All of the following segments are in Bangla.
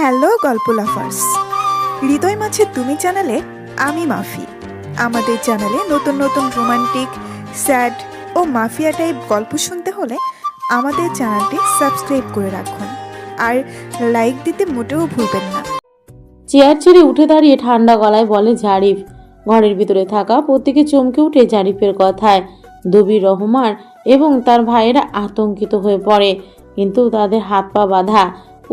হ্যালো, গল্প লাফার্স। হৃদয় মাছে তুমি চ্যানেলে আমি মাফি। আমাদের চ্যানেলে নতুন নতুন রোমান্টিক, স্যাড ও মাফিয়া টাইপ গল্প শুনতে হলে আমাদের চ্যানেলটি সাবস্ক্রাইব করে রাখুন। আর লাইক দিতে মোটেও ভুলবেন না। চেয়ার ছেড়ে উঠে দাঁড়িয়ে ঠান্ডা গলায় বলে জারিফ। ঘরের ভিতরে থাকা প্রত্যেকে চমকে উঠে জারিফের কথায়। দবির রহমান এবং তার ভাইয়েরা আতঙ্কিত হয়ে পড়ে, কিন্তু তাদের হাত পা বাঁধা।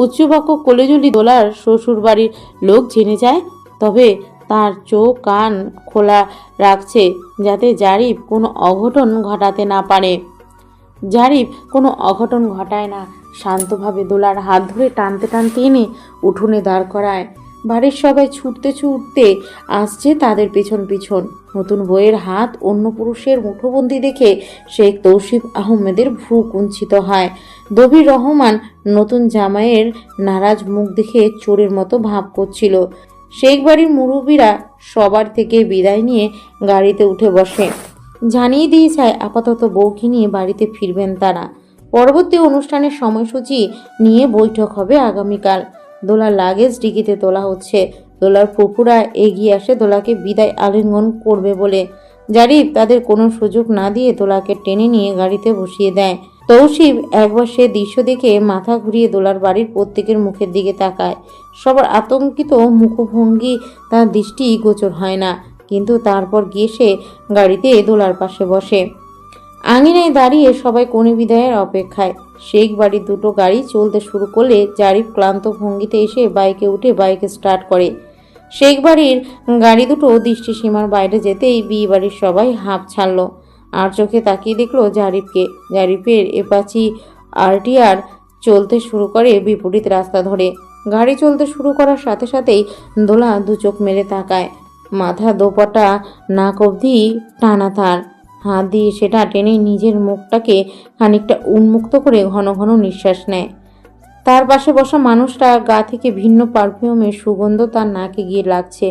উচ্চবাক্য কোলেজলি দোলার শ্বশুর বাড়ির লোক জেনে যায়, তবে তার চোখ কান খোলা রাখছে যাতে জারিফ কোনো অঘটন ঘটাতে না পারে। জারিফ কোনো অঘটন ঘটায় না, শান্তভাবে দোলার হাত ধরে টানতে টানতে এনে উঠোনে দাঁড় করায়। বাড়ির সবাই ছুটতে ছুটতে আসছে তাদের পিছন পিছন। নতুন বইয়ের হাত অন্য পুরুষের মুঠোবন্দি দেখে শেখ তৌসিফ আহমেদের ভ্রু কুঞ্চিত হয়। দবির রহমান নতুন জামাইয়ের নারাজ মুখ দেখে চোরের মতো ভাব করছিল। শেখ বাড়ির মুরব্বীরা সবার থেকে বিদায় নিয়ে গাড়িতে উঠে বসে। জানিয়ে দিয়ে যায় আপাতত বউকে নিয়ে বাড়িতে ফিরবেন তারা। পরবর্তী অনুষ্ঠানের সময়সূচি নিয়ে বৈঠক হবে আগামীকাল। দোলার লাগেজ ডিগিতে তোলা হচ্ছে। দোলার ফুপুরা এগিয়ে আসে দোলাকে বিদায় আলিঙ্গন করবে বলে। জারিফ তাদের কোনো সুযোগ না দিয়ে দোলাকে টেনে নিয়ে গাড়িতে বসিয়ে দেয়। তৌসিফ একবার সে দৃশ্য দেখে মাথা ঘুরিয়ে দোলার বাড়ির প্রত্যেকের মুখের দিকে তাকায়। সবার আতঙ্কিত মুখভঙ্গি, তার দৃষ্টি গোচর হয় না। কিন্তু তারপর গিয়ে সে গাড়িতে দোলার পাশে বসে। আঙিনায় দাঁড়িয়ে সবাই কোণে বিদায়ের অপেক্ষায়। শেখ বাড়ির দুটো গাড়ি চলতে শুরু করলে জারিফ ক্লান্ত ভঙ্গিতে এসে বাইকে উঠে বাইকে স্টার্ট করে। শেখ বাড়ির গাড়ি দুটো দৃষ্টিসীমার বাইরে যেতেই বিয়ে বাড়ির সবাই হাঁপ ছাড়ল। আর চোখে তাকিয়ে দেখল জারিফকে। জারিফের এপাচি আরটিআর চলতে শুরু করে বিপরীত রাস্তা ধরে। গাড়ি চলতে শুরু করার সাথে সাথেই দোলা দু চোখ মেরে তাকায়। মাথা দোপাটা নাক অবধি টানা তার। হাত দিয়ে সেটা টেনে নিজের মুখটাকে খানিকটা উন্মুক্ত করে ঘন ঘন নিঃশ্বাস নেয়। তার পাশে বসা মানুষটা গা থেকে ভিন্ন পারফিউমের সুগন্ধ তার নাকে গিয়ে লাগছে।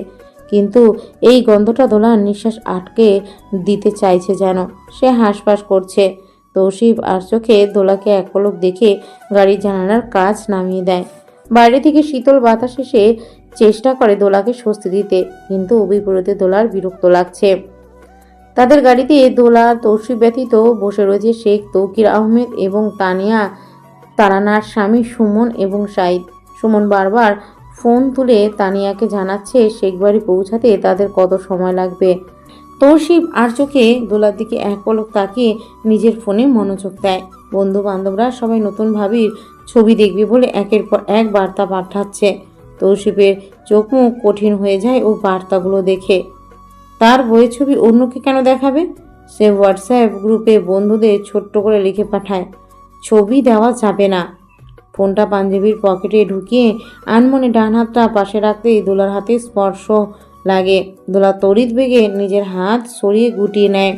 কিন্তু এই গন্ধটা দোলার নিঃশ্বাস আটকে দিতে চাইছে যেন। সে হাঁসফাঁস করছে। তৌসিফ আর চোখে দোলাকে এক পলক দেখে গাড়ির জানালার কাজ নামিয়ে দেয়। বাইরে থেকে শীতল বাতাস এসে চেষ্টা করে দোলাকে স্বস্তি দিতে। কিন্তু বিপরীতে দোলার বিরক্ত লাগছে। তাদের গাড়িতে দোলা তৌসিফ ব্যতীত বসে রয়েছে শেখ তৌকির আহমেদ এবং তানিয়া তারানার স্বামী সুমন এবং সাইদ। সুমন বারবার ফোন তুলে তানিয়াকে জানাচ্ছে, শেখ বাড়ি পৌঁছাতে তাদের কত সময় লাগবে? তৌসিফ আর চোখে দোলার দিকে এক পলক তাকিয়ে নিজের ফোনে মনোযোগ দেয়। বন্ধু বান্ধবরা সবাই নতুন ভাবির ছবি দেখবে বলে একের পর এক বার্তা পাঠাচ্ছে। তৌসিফের চোখ মুখ কঠিন হয়ে যায় ও বার্তাগুলো দেখে। তার বইয়ের ছবি অন্যকে কেন দেখাবে? সে হোয়াটসঅ্যাপ গ্রুপে বন্ধুদের ছোট্ট করে লিখে পাঠায়। ছবি দেওয়া যাবে না। ফোনটা পাঞ্জাবির পকেটে ঢুকিয়ে আনমনে ডান হাতটা পাশে রাখতেই দোলার হাতে স্পর্শ লাগে। দোলা তড়িৎ বেগে নিজের হাত সরিয়ে গুটিয়ে নেয়।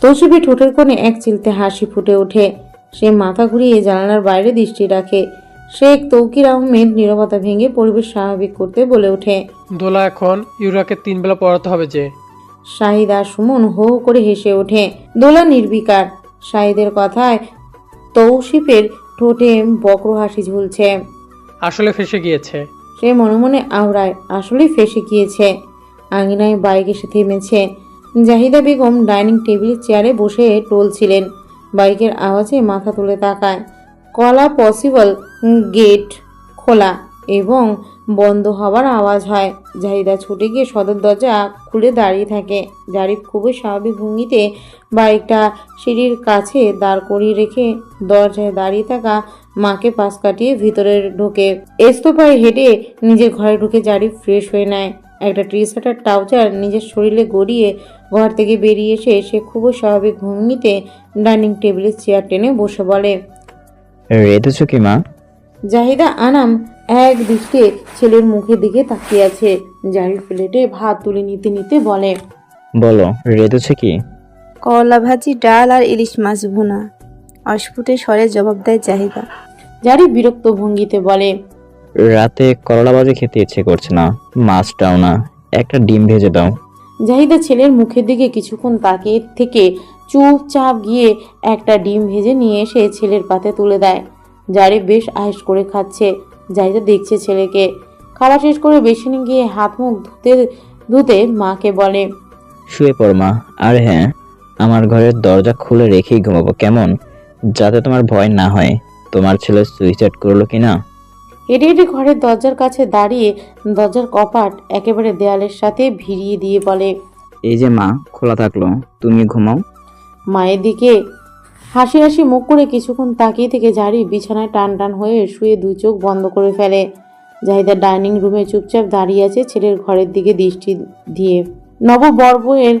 তৌসিফের ঠোঁটের কোণে এক চিলতে হাসি ফুটে ওঠে। সে মাথা ঘুরিয়ে জানালার বাইরে দৃষ্টি রাখে। শেখ তৌকির আহমেদ নীরবতা ভেঙে পরিবেশ স্বাভাবিক করতে বলে ওঠে। দোলা, এখন ইউরাকে তিন বেলা পড়াতে হবে যে। শাহিদ আর সুমন হো করে হেসে ওঠে। দোলা নির্বিকার। শাহিদের কথায় তৌসিফের ঠোঁটে বক্র হাসি ঝুলছে। আসলে ফেসে গিয়েছে। সে মনে মনে আওড়ায় আসলেই ফেসে গিয়েছে। আঙিনায় বাইক এসে থেমেছে। জাহিদা বেগম ডাইনিং টেবিল চেয়ারে বসে টলছিলেন। বাইকের আওয়াজে মাথা তুলে তাকায়। কলা পসিবল গেট খোলা। এবং বন্ধ হওয়ার আওয়াজ হয়। জাহিদা ছুটে গিয়ে সদর দরজা খুলে দাঁড়িয়ে থাকে। জারিফ খুবই স্বাভাবিক ভঙ্গিতে বাইকটা সিঁড়ির কাছে দাঁড় করিয়ে রেখে দরজায় দাঁড়িয়ে থাকা মাকে পাশ কাটিয়ে ভিতরে ঢোকে। এস্তোপায় হেঁটে নিজের ঘরে ঢুকে জারিফ ফ্রেশ হয়ে নেয়। একটা টি শার্টের ট্রাউজার নিজের শরীরে গড়িয়ে ঘর থেকে বেরিয়ে এসে সে খুবই স্বাভাবিক ভঙ্গিতে ডাইনিং টেবিলের চেয়ার টেনে বসে বলে রেঁধেছ কি মা? জাহিদা আনাম এক দৃষ্টে ছেলের মুখের দিকে তাকিয়ে আছে। জারির প্লেটে ভাত তুলে নিতে নিতে বলে বলো রেঁধেছ কি? করলা ভাজি ডাল আর ইলিশ মাছ ভুনা। অস্ফুটে স্বরে জবাব দেয় চাহিদা জারি বিরক্ত ভঙ্গিতে বলে রাতে করলা ভাজি খেতে ইচ্ছে করছে না মাছটাও না একটা ডিম ভেজে দাও। জাহিদা ছেলের মুখের দিকে কিছুক্ষণ তাকিয়ে থেকে চুপচাপ গিয়ে একটা ডিম ভেজে নিয়ে এসে ছেলের পাতে তুলে দেয়। জারি বেশ আয়েস করে খাচ্ছে। জাহিদা দেখছে ছেলেকে। খাওয়া শেষ করে বেসিনে গিয়ে হাত মুখ ধুতে ধুতে মাকে বলে শুয়ে পড় মা। আর হ্যাঁ আমার ঘরের দরজা খুলে রেখেই ঘুমাবো। কেমন? যাতে তোমার ভয় না হয়। তোমার ছেলে সুইসাইড করল কি না হেঁটে হেঁটে ঘরের দরজার কাছে দাঁড়িয়ে দরজার কপাট একেবারে দেয়ালের সাথে ভিড়িয়ে দিয়ে বলে এই যে মা খোলা থাকল। তুমি ঘুমাও। মায়ের দিকে হাসি হাসি মুখ করে কিছুক্ষণ তাকিয়ে থেকে জারি বিছানায় টান টান হয়ে শুয়ে দু চোখ বন্ধ করে ফেলে। জাহিদা ডাইনিং রুমে চুপচাপ দাঁড়িয়ে আছে ছেলের ঘরের দিকে দৃষ্টি দিয়ে। নববর্বয়ের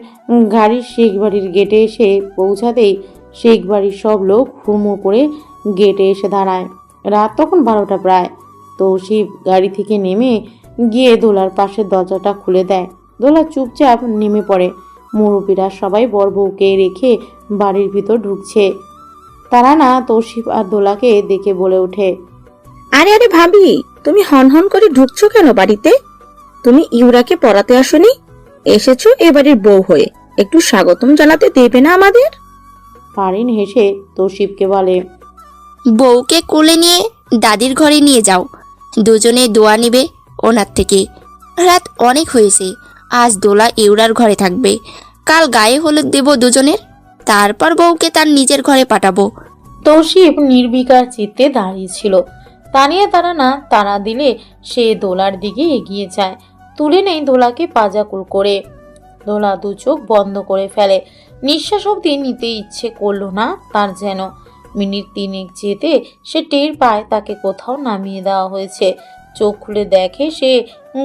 গাড়ির শেখ বাড়ির গেটে এসে পৌঁছাতেই শেখ বাড়ির সব লোক হুড়মুড় করে গেটে এসে দাঁড়ায়। রাত তখন বারোটা প্রায়। তৌসিফ গাড়ি থেকে নেমে গিয়ে দোলার পাশের দরজাটা খুলে দেয়। দোলা চুপচাপ নেমে পড়ে। মুরব্বীরা সবাই বর বউকে রেখে বাড়ির ভিতর ঢুকছে। তারা না তৌসিফ আর দোলাকে দেখে বলে ওঠে আরে আরে ভাবি তুমি হন হন করে ঢুকছো কেন বাড়িতে? তুমি ইউরাকে পড়াতে আসোনি? এসেছ এবারের বউ হয়ে। একটু স্বাগতম জানাতে দেবে না আমাদের? পারিন হেসে তৌসিফকে বলে বউকে কোলে নিয়ে দাদির ঘরে নিয়ে যাও। দুজনে দোয়া নেবে ওনার থেকে। রাত অনেক হয়েছে। আজ দোলা ইউরার ঘরে থাকবে। কাল গায়ে হলুদ দেব দুজনের। তারপর বউকে তার নিজের ঘরে পাঠাবো। তৌসিফ নির্বিকার চিত্তে দাঁড়িয়েছিল তানিয়া তারা না তারা দিলে সে দোলার দিকে এগিয়ে যায়। তুলে নেই দোলাকে পাজাকুল করে। দোলা দু চোখ বন্ধ করে ফেলে। নিঃশ্বাস অবধি নিতে ইচ্ছে করল না তার যেন। মিনিট তিনেক যেতে সে টের পায় তাকে কোথাও নামিয়ে দেওয়া হয়েছে। চোখ খুলে দেখে সে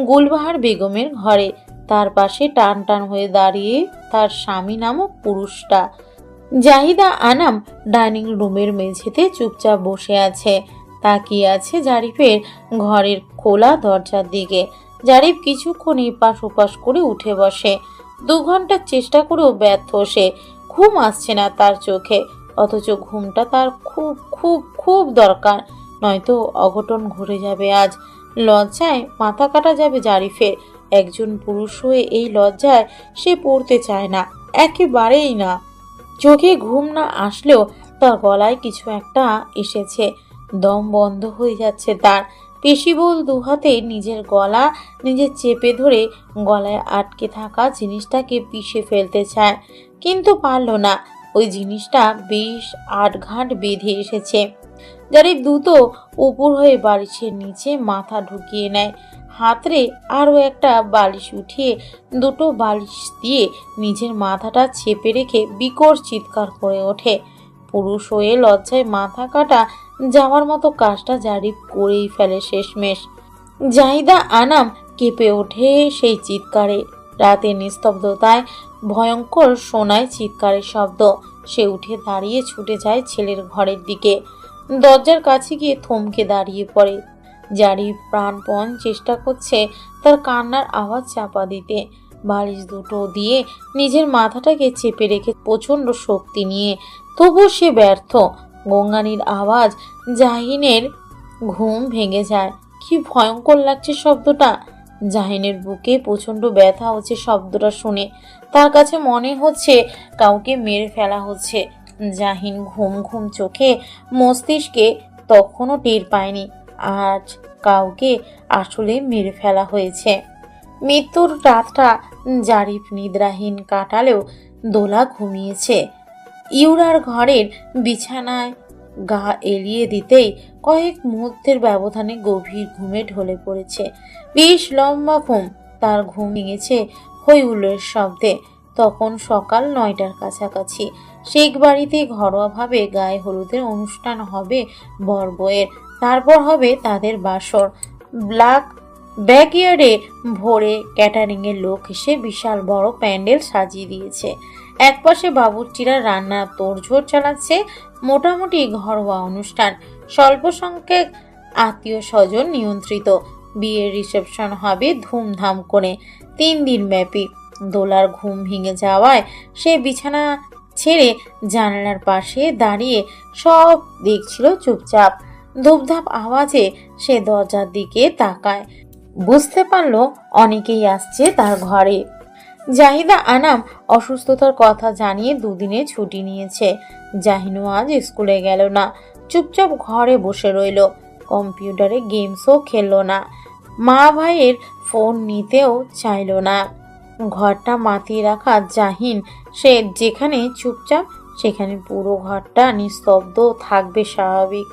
গুলবাহার বেগমের ঘরে। তার পাশে টান টান হয়ে দাঁড়িয়ে তার স্বামী নামক পুরুষটা। জাহিদা আনাম ডাইনিং রুমের মেঝেতে চুপচাপ বসে আছে। তাকিয়ে আছে জারিফের ঘরের খোলা দরজার দিকে। জারিফ কিছুক্ষণ এপাশ ওপাশ করে উঠে বসে। দু ঘণ্টার চেষ্টা করেও ব্যর্থ সে। ঘুম আসছে না তার চোখে। অথচ ঘুমটা তার খুব খুব খুব দরকার। নয়তো অঘটন ঘুরে যাবে আজ। লজ্জায় মাথা কাটা যাবে জারিফের। একজন পুরুষ হয়ে এই লজ্জায় সে পড়তে চায় না। একেবারেই না। চোখে ঘুম না আসলেও তার গলায় কিছু একটা এসেছে। দম বন্ধ হয়ে যাচ্ছে তার। পেশিবল দুহাতে নিজের গলা নিজে চেপে ধরে গলায় আটকে থাকা জিনিসটাকে পিষে ফেলতে চায়, কিন্তু পারল না। ওই জিনিসটা বেশ আটঘাট বেঁধে এসেছে। জারিফ দ্রুত উপর হয়ে বালিশের নিচে মাথা ঢুকিয়ে নেয়। হাতরে আরও একটা বালিশ উঠিয়ে দুটো বালিশ দিয়ে নিজের মাথাটা চেপে রেখে বিকট চিৎকার করে ওঠে। পুরুষ হয়ে লজ্জায় মাথা কাটা যাওয়ার মতো কাজটা জারি করেই ফেলে শেষমেশ। জাহিদা আনাম কেঁপে ওঠে সেই চিৎকারে। রাতের নিস্তব্ধতায় ভয়ঙ্কর শোনায় চিৎকারের শব্দ। সে উঠে দাঁড়িয়ে ছুটে যায় ছেলের ঘরের দিকে। দরজার কাছে গিয়ে থমকে দাঁড়িয়ে পড়ে। জারি প্রাণপণ চেষ্টা করছে তার কান্নার আওয়াজ চাপা দিতে। বালিশ দুটো দিয়ে নিজের মাথাটাকে চেপে রেখে প্রচণ্ড শক্তি নিয়ে তবু সে ব্যর্থ। গঙ্গানির আওয়াজ জাহিনের ঘুম ভেঙে যায়। কি ভয়ঙ্কর লাগছে শব্দটা। জাহিনের বুকে প্রচণ্ড ব্যথা হচ্ছে শব্দটা শুনে। তার কাছে মনে হচ্ছে কাউকে মেরে ফেলা হচ্ছে। জাহিন ঘুম ঘুম চোখে মস্তিষ্কে তখনও টের পায়নি। আজ কাউকে আসলে মেরে ফেলা হয়েছে। মৃত্যুর রাতটা জারিফ নিদ্রাহীন কাটালেও দোলা ঘুমিয়েছে। ইউরার ঘরের বিছানায় গা এলিয়ে দিতেই কয়েক মুহূর্তের ব্যবধানে গভীর ঘুমে ঢলে পড়েছে। বেশ লম্বা ঘুম, তার ঘুম ভেঙেছে হৈহুল্লোর শব্দে। তখন সকাল নয়টার কাছাকাছি। শেখ বাড়িতে ঘরোয়াভাবে গায়ে হলুদের অনুষ্ঠান হবে বর বউয়ের তারপর হবে তাদের বাসর। ব্ল্যাক ব্যাকইয়ার্ডে ভোরে ক্যাটারিংয়ের লোক এসে বিশাল বড় প্যান্ডেল সাজিয়ে দিয়েছে। একপাশে বাবুর্চিরা রান্নার তোড়ঝোড় চালাচ্ছে, মোটামুটি ঘরোয়া অনুষ্ঠান। স্বল্প সংখ্যক আত্মীয় স্বজন নিয়ন্ত্রিত। বিয়ের রিসেপশন হবে ধুমধাম করে। তিন দিন ব্যাপী। দোলার ঘুম ভেঙে যাওয়ায় সে বিছানা ছেড়ে জানালার পাশে দাঁড়িয়ে সব দেখছিল চুপচাপ। ধূপধাপ আওয়াজে সে দরজার দিকে তাকায়। বুঝতে পারল অনেকেই আসছে তার ঘরে। জাহিদা আনাম অসুস্থতার কথা জানিয়ে দুদিনে ছুটি নিয়েছে। জাহিনু আজ স্কুলে গেল না। চুপচাপ ঘরে বসে রইল। কম্পিউটারে গেমসও খেললো না। মা ভাইয়ের ফোন নিতেও চাইলো না। ঘরটা মাতিয়ে রাখা জাহিন সে যেখানে চুপচাপ, সেখানে পুরো ঘরটা নিস্তব্ধ থাকবে স্বাভাবিক।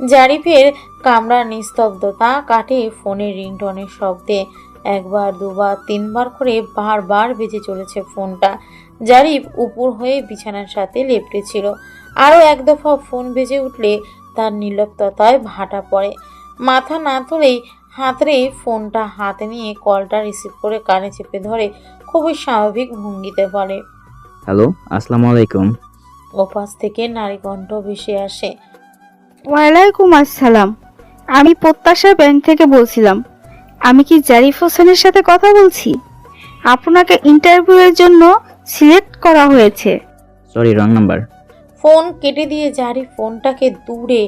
জারিফের কামরার নিস্তব্ধতা কাটে ফোনের রিংটনের শব্দে। একবার, দুবার, তিনবার করে বারবার বেজে চলেছে ফোনটা। জারিফ উপর হয়ে বিছানার সাথে লেপটেছিল আরও এক দফা ফোন বেজে উঠলে তার নির্লিপ্ততায় ভাটা পড়ে। মাথা না তুলেই হাতরে ফোনটা হাতে নিয়ে কলটা রিসিভ করে কানে চেপে ধরে, খুবই স্বাভাবিক ভঙ্গিতে বলে। হ্যালো আসসালামু আলাইকুম ওপাশ থেকে নারী কণ্ঠ ভেসে আসে। ওয়ালাইকুম আসসালাম। আমি প্রত্যাশা ব্যাংক থেকে বলছিলাম। আমি কি জারিফ হোসেনের সাথে কথা বলছি? আপনাকে ইন্টারভিউয়ের জন্য সিলেক্ট করা হয়েছে। সরি রং নাম্বার ফোন কেটে দিয়ে জারি ফোনটাকে দূরে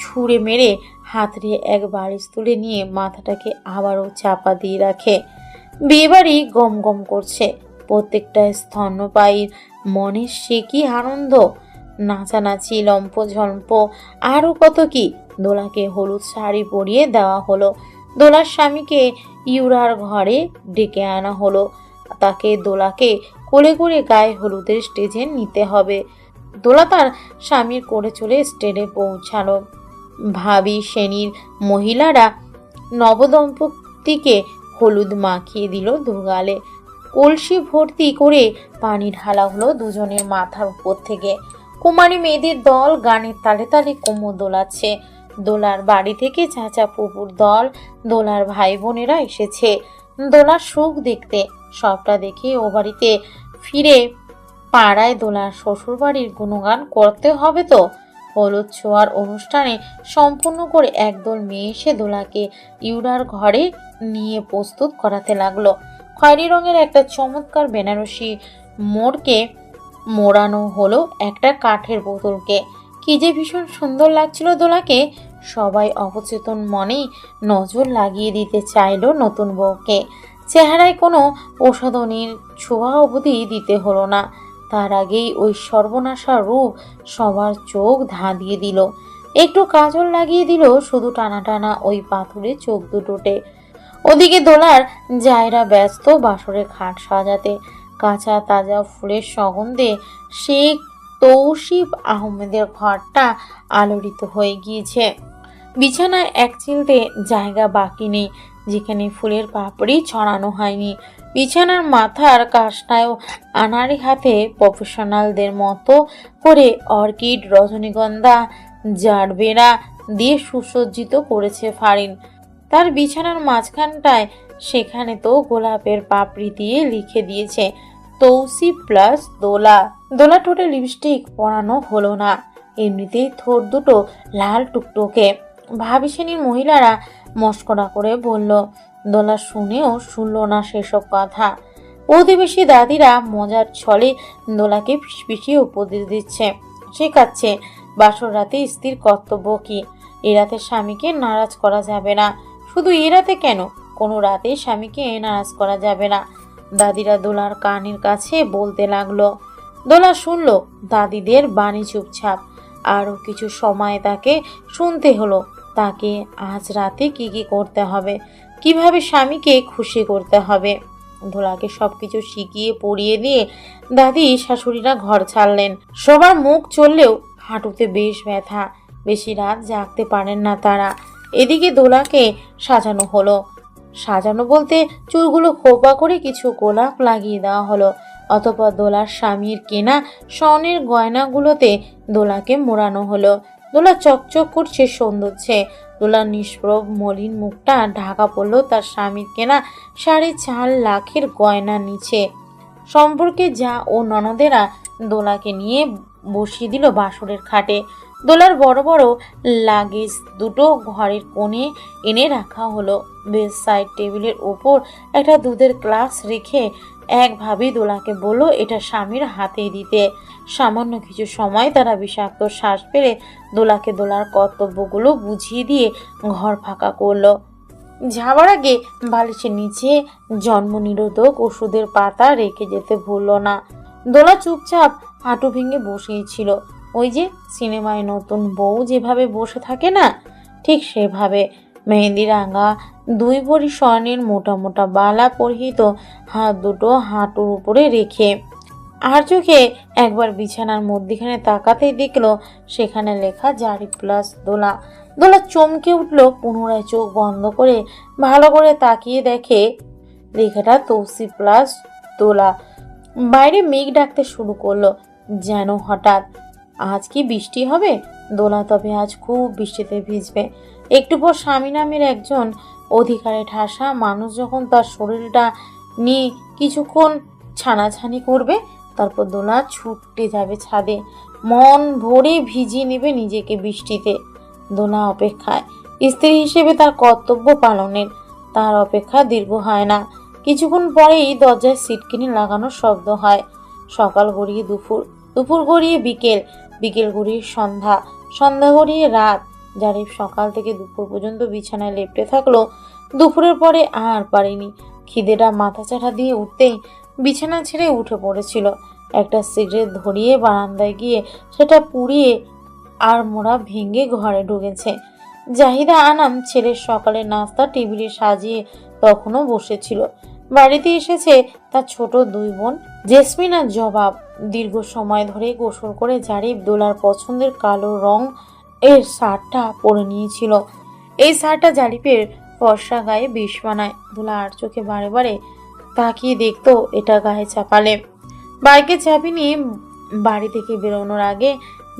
ছুঁড়ে মেরে হাতড়ে এক বালিশ তুলে নিয়ে মাথাটাকে আবারও চাপা দিয়ে রাখে। বিয়েবাড়ি গম গম করছে। প্রত্যেকটা স্তন্যপায়ীর মনে সে কি আনন্দ? নাচানাচি লম্প ঝম্প আরও কত কি? দোলাকে হলুদ শাড়ি পরিয়ে দেওয়া হলো। দোলার স্বামীকে ইউরার ঘরে ডেকে আনা হলো। তাকে দোলাকে কোলে করে গায়ে হলুদের স্টেজে নিতে হবে। দোলা তার স্বামীর করে চলে স্টেজে পৌঁছালো। ভাবি শ্রেণির মহিলারা নবদম্পতিকে হলুদ মাখিয়ে দিল দুগালে। কলসি ভর্তি করে পানি ঢালা হলো দুজনের মাথার উপর থেকে। কুমারী মেয়েদের দল গানের তালে তালে কোমর দোলাচ্ছে। দোলার বাড়ি থেকে চাচা পুকুর দল, দোলার ভাই বোনেরা এসেছে। দোলার সুখ দেখতে, সবটা দেখে ও বাড়িতে ফিরে পাড়ায় দোলার শ্বশুরবাড়ির গুণগান করতে হবে তো। হলুদ ছোঁয়ার অনুষ্ঠানে সম্পূর্ণ করে একদল মেয়ে এসে দোলাকে ইউরার ঘরে নিয়ে প্রস্তুত করাতে লাগল। খয়েরি রঙের একটা চমৎকার বেনারসি মোড়কে মোড়ানো হলো একটা কাঠের বোতলকে। কি যে ভীষণ সুন্দর লাগছিল দোলাকে। সবাই অবচেতন মনেই নজর লাগিয়ে দিতে চাইলো নতুন বউকে। চেহারায় কোনো প্রসাধনীর ছোঁয়া অবধি দিতে হলো না। তার আগেই ওই সর্বনাশা রূপ সবার চোখ ধাঁধিয়ে দিল। একটু কাজল লাগিয়ে দিল, শুধু টানা টানা ওই পাথরের চোখ দুটোতে। ওদিকে দোলার জায়রা ব্যস্ত, বাসরে খাট সাজাতে, কাঁচা তাজা ফুলের সুগন্ধে শেখ তৌসিফ আহমেদের ঘরটা আলোড়িত হয়ে গিয়েছে। বিছানায় এক চিলতে জায়গা বাকি নেই, যেখানে ফুলের পাপড়ি ছড়ানো হয়নি। বিছানার মাথার কাশটায়ও আনারি হাতে প্রফেশনালদের মতো করে অর্কিড, রজনীগন্ধা জারবেরা দিয়ে সুসজ্জিত করেছে ফারিন। তার বিছানার মাঝখানটায় সেখানে তো গোলাপের পাপড়ি দিয়ে লিখে দিয়েছে, তৌসি প্লাস দোলা। দোলা ঠোঁটে লিপস্টিক পরানো হলো না। এমনিতেই ঠোঁট দুটো লাল টুকটোকে। ভাবি শ্রেণির মহিলারা মস্করা করে বলল, দোলা শুনেও শুনল না সেসব কথা। প্রতিবেশী দাদিরা মজার ছলে দোলাকে ফিসফিসিয়ে উপদেশ দিচ্ছে, শেখাচ্ছে, বাসর রাতে স্ত্রীর কর্তব্য কি? এ রাতে স্বামীকে নারাজ করা যাবে না। শুধু এ রাতে কেন? কোনো রাতে স্বামীকে নারাজ করা যাবে না। দাদিরা দোলার কানের কাছে বলতে লাগল। দোলা শুনল, দাদিদের বাণী চুপচাপ। আরও কিছু সময় তাকে শুনতে হলো। তাকে আজ রাতে কি কি করতে হবে? কীভাবে স্বামীকে খুশি করতে হবে? দোলাকে সব কিছু শিখিয়ে পড়িয়ে দিয়ে দাদি শাশুড়িরা ঘর ছাড়লেন। সবার মুখ চললেও হাঁটুতে বেশ ব্যথা। বেশি রাত জাগতে পারেন না তারা। এদিকে দোলাকে সাজানো হলো। সাজানো বলতে চুলগুলো খোপা করে কিছু গোলাপ লাগিয়ে দেওয়া হলো। অতপর দোলার স্বামীর কেনা স্বর্ণের গয়নাগুলোতে দোলাকে মোড়ানো হলো। দোলা চকচক করছে সৌন্দর্যে। দোলার নিষ্প্রভ মলিন মুখটা ঢাকা পড়ল তার স্বামীর কেনা সাড়ে চার লাখের গয়না নিচে। সম্পর্কে যা ও ননদেরা দোলাকে নিয়ে বসিয়ে দিল বাসরের খাটে। দোলার বড় বড় লাগেজ দুটো ঘরের কোণে এনে রাখা হলো। বেড সাইড টেবিলের ওপর একটা দুধের গ্লাস রেখে একভাবে দোলাকে বলল, এটা স্বামীর হাতে দিতে। সামান্য কিছু সময় তারা বিষাক্ত শ্বাস পেরে দোলাকে দোলার কর্তব্যগুলো বুঝিয়ে দিয়ে ঘর ফাঁকা করল। যাওয়ার আগে বালিশের নিচে জন্ম নিরোধক ওষুধের পাতা রেখে যেতে ভুললো না। দোলা চুপচাপ হাঁটু ভেঙে বসেই ছিল। ওই যে সিনেমায় নতুন বউ যেভাবে বসে থাকে না, ঠিক সেভাবে মেহেন্দি রাঙা দুই ভরি স্বর্ণের মোটা মোটা বালা পরিহিত হাত দুটো হাঁটুর উপরে রেখে আর চোখে একবার বিছানার মধ্যিখানে তাকাতেই দেখল সেখানে লেখা জারি প্লাস দোলা। দোলা চমকে উঠল, পুনরায় চোখ বন্ধ করে ভালো করে তাকিয়ে দেখে লেখাটা তৌসি প্লাস দোলা। বাইরে মেঘ ডাকতে শুরু করল, যেন হঠাৎ আজ কি বৃষ্টি হবে? দোলা তবে আজ খুব বৃষ্টিতে ভিজবে। একটু পর স্বামী নামের একজন অধিকারে ঠাসা মানুষ যখন তার শরীরটা নিয়ে কিছুক্ষণ ছানাছানি করবে, তারপর দোলা ছুটতে যাবে ছাদে। মন ভরে ভিজিয়ে নেবে নিজেকে বৃষ্টিতে। দোলা অপেক্ষায়। স্ত্রী হিসেবে তার কর্তব্য পালনের। তার অপেক্ষা দীর্ঘ হয় না। কিছুক্ষণ পরেই দরজায় সিটকিনি লাগানোর শব্দ হয়। সকাল গড়িয়ে দুপুর। দুপুর গড়িয়ে বিকেল। বিকেল গড়িয়ে সন্ধ্যা। সন্ধ্যা গড়িয়ে রাত। জারিফ সকাল থেকে দুপুর পর্যন্ত বিছানায় লেপটে থাকল। দুপুরের পরে আর পারেনি। খিদেটা মাথা চাটা দিয়ে উঠতেই বিছানা ছেড়ে উঠে পড়েছিল। একটা সিগারেট ধরিয়ে বারান্দায় গিয়ে সেটা পুড়িয়ে আর মোড়া ভেঙে ঘরে ঢুকেছে। জাহিদা আনাম ছেলের সকালের নাস্তা টেবিলে সাজিয়ে তখনও বসেছিল। বাড়িতে এসেছে তার ছোট দুই বোন জেসমিন আর জবাব। দীর্ঘ সময় ধরে গোসল করে জারিফ দোলার পছন্দের কালো রং এর শার্টটা পরে নিয়েছিল। এই শার্টটা জারিফের ফর্সা গায়ে বিষ বানায়। দোলা আর চোখে বারে বারে তাকিয়ে দেখতো এটা গায়ে চাপালে। বাইকে চাবি নিয়ে বাড়ি থেকে বেরোনোর আগে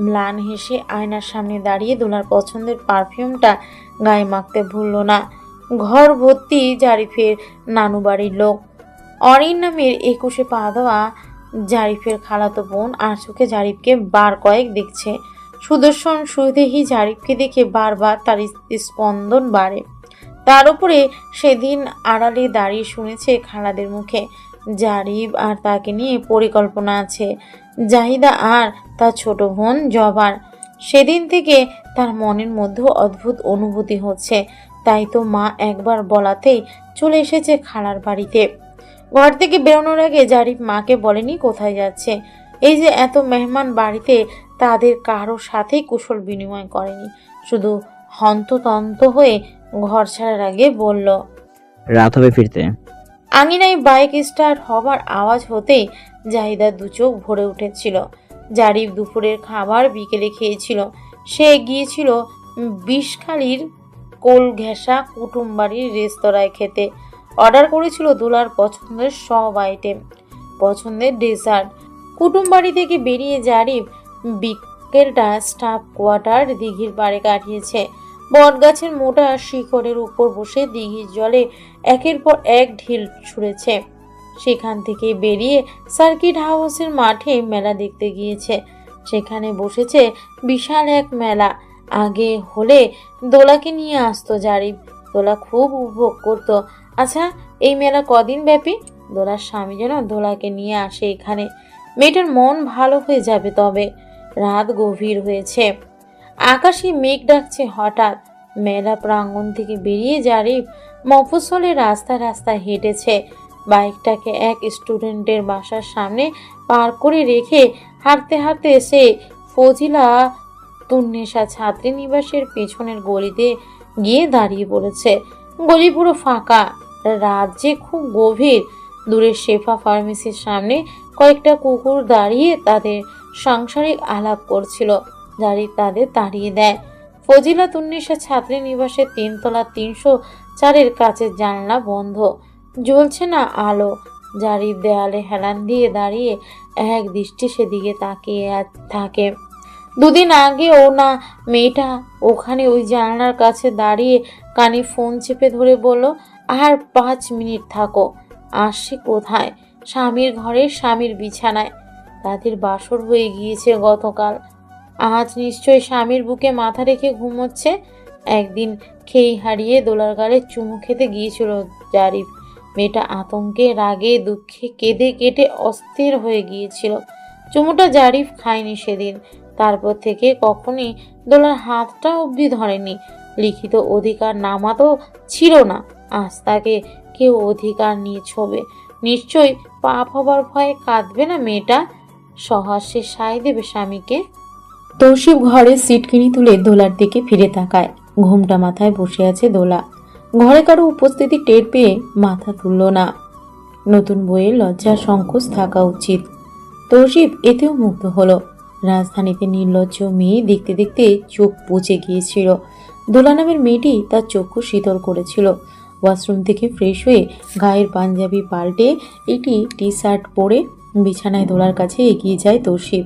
ম্লান হেসে আয়নার সামনে দাঁড়িয়ে দোলার পছন্দের পারফিউমটা গায়ে মাখতে ভুলল না। ঘর ভর্তি জারিফের নানু বাড়ির লোক। অরিন নামের একুশে পা দেওয়া জারিফের খালাতো বোন আর চোখে জারিফকে বার কয়েক দেখছে। সুদর্শন সুদেহী জারিফকে দেখে বারবার তার স্পন্দন বাড়ে। তার উপরে সেদিন আড়ালে দাঁড়িয়ে শুনেছে খালাদের মুখে, জারিফ আর তাকে নিয়ে পরিকল্পনা আছে। জাহিদা আর তার ছোট বোন জবার। সেদিন থেকে তার মনের মধ্যেও অদ্ভুত অনুভূতি হচ্ছে। তাই তো মা একবার বলাতেই চলে এসেছে খালার বাড়িতে। ঘর থেকে বেরোনোর আগে জারিফ মাকে বলেনি কোথায় যাচ্ছে। এই যে এত মেহমান বাড়িতে তাদের কারও সাথেই কুশল বিনিময় করেনি। শুধু হন্ততন্ত হয়ে ঘর ছাড়ার আগে বলল রাত হবে ফিরতে। আঙিনায় বাইক স্টার্ট হবার আওয়াজ হতেই জাহিদার দু চোখ ভরে উঠেছিল। জারিফ দুপুরের খাবার বিকেলে খেয়েছিল। সে গিয়েছিল বিষখালির কোল ঘেঁষা কুটুম বাড়ির রেস্তোরাঁয় খেতে। অর্ডার করেছিল দোলার পছন্দের সব আইটেম, পছন্দের ডেজার্ট। কুটুম বাড়ি থেকে বেরিয়ে জারিফ বিকেলটা স্টাফ কোয়ার্টার দিঘির পাড়ে কাটিয়েছে। বটগাছের মোটা শিখরের উপর বসে দিঘির জলে একের পর এক ঢিল ছুঁড়েছে। সেখান থেকে বেরিয়ে সার্কিট হাউসের মাঠে মেলা দেখতে গিয়েছে। সেখানে বসেছে বিশাল এক মেলা। আগে হলে দোলাকে নিয়ে আসতো জারিফ। দোলা খুব উপভোগ করত। আচ্ছা এই মেলা কদিন ব্যাপী? দোলার স্বামী যেন দোলাকে নিয়ে আসে এখানে। মেয়েটার মন ভালো হয়ে যাবে তবে। রাত গভীর হয়েছে। আকাশে মেঘ ডাকছে হঠাৎ। মেলা প্রাঙ্গণ থেকে বেরিয়ে জারিফ মফস্বলে রাস্তা রাস্তা হেঁটেছে। বাইকটাকে এক স্টুডেন্টের বাসার সামনে পার করে রেখে হাঁটতে হাঁটতে সে ফজিলা তুন্নেশা ছাত্রী নিবাসের পেছনের গলিতে গিয়ে দাঁড়িয়ে পড়েছে। গলি পুরো ফাঁকা। রাত যে খুব গভীর। দূরে শেফা ফার্মেসির সামনে কয়েকটা কুকুর দাঁড়িয়ে তাদের সাংসারিক আলাপ করছিল জারি তাদের তাড়িয়ে দেয়। ফজিলা তুন্নিশা ছাত্রী নিবাসের তিনতলা তিনশো চারের কাছে জানলা বন্ধ। জ্বলছে না আলো জারির দেয়ালে হেলান দিয়ে দাঁড়িয়ে এক দৃষ্টি সেদিকে তাকিয়ে থাকে। দুদিন আগে ও না, মেয়েটা ওখানে ওই জানলার কাছে দাঁড়িয়ে কানে ফোন চেপে ধরে বলল আর পাঁচ মিনিট থাকো। আসছে কোথায়? স্বামীর ঘরে স্বামীর বিছানায়। তাদের বাসর হয়ে গিয়েছে গতকাল। আজ নিশ্চয় স্বামীর বুকে মাথা রেখে ঘুমোচ্ছে? একদিন খেই হারিয়ে দোলার গালে চুমু খেতে গিয়েছিল জারিফ। মেয়েটা আতঙ্কে, রাগে, দুঃখে কেঁদে কেটে অস্থির হয়ে গিয়েছিল। চুমুটা জারিফ খায়নি সেদিন। তারপর থেকে কখনই দোলার হাতটা অবধি ধরেনি। লিখিত অধিকার নামা তো ছিল না। আজ তাকে কেউ অধিকার নিয়ে ছোবে। নিশ্চয়ই পাপ হবার ভয়ে কাঁদবে না মেয়েটা? সহসে সায় দেবে স্বামীকে। তৌসিফ ঘরে সিট কিনে তুলে দোলার দিকে ফিরে তাকায়। ঘুমটা মাথায় বসে আছে দোলা। ঘরে কারও উপস্থিতি টের পেয়ে মাথা তুলল না। নতুন বইয়ের লজ্জা সংকোচ থাকা উচিত। তৌসিফ এতেও মুগ্ধ হলো। রাজধানীতে নির্লজ্জ মেয়ে দেখতে দেখতে চোখ পচে গিয়েছিল। দোলা নামের মেয়েটি তার চক্ষু শীতল করেছিল। ওয়াশরুম থেকে ফ্রেশ হয়ে গায়ের পাঞ্জাবি পাল্টে একটি টি শার্ট পরে বিছানায় দোলার কাছে এগিয়ে যায় তৌসিফ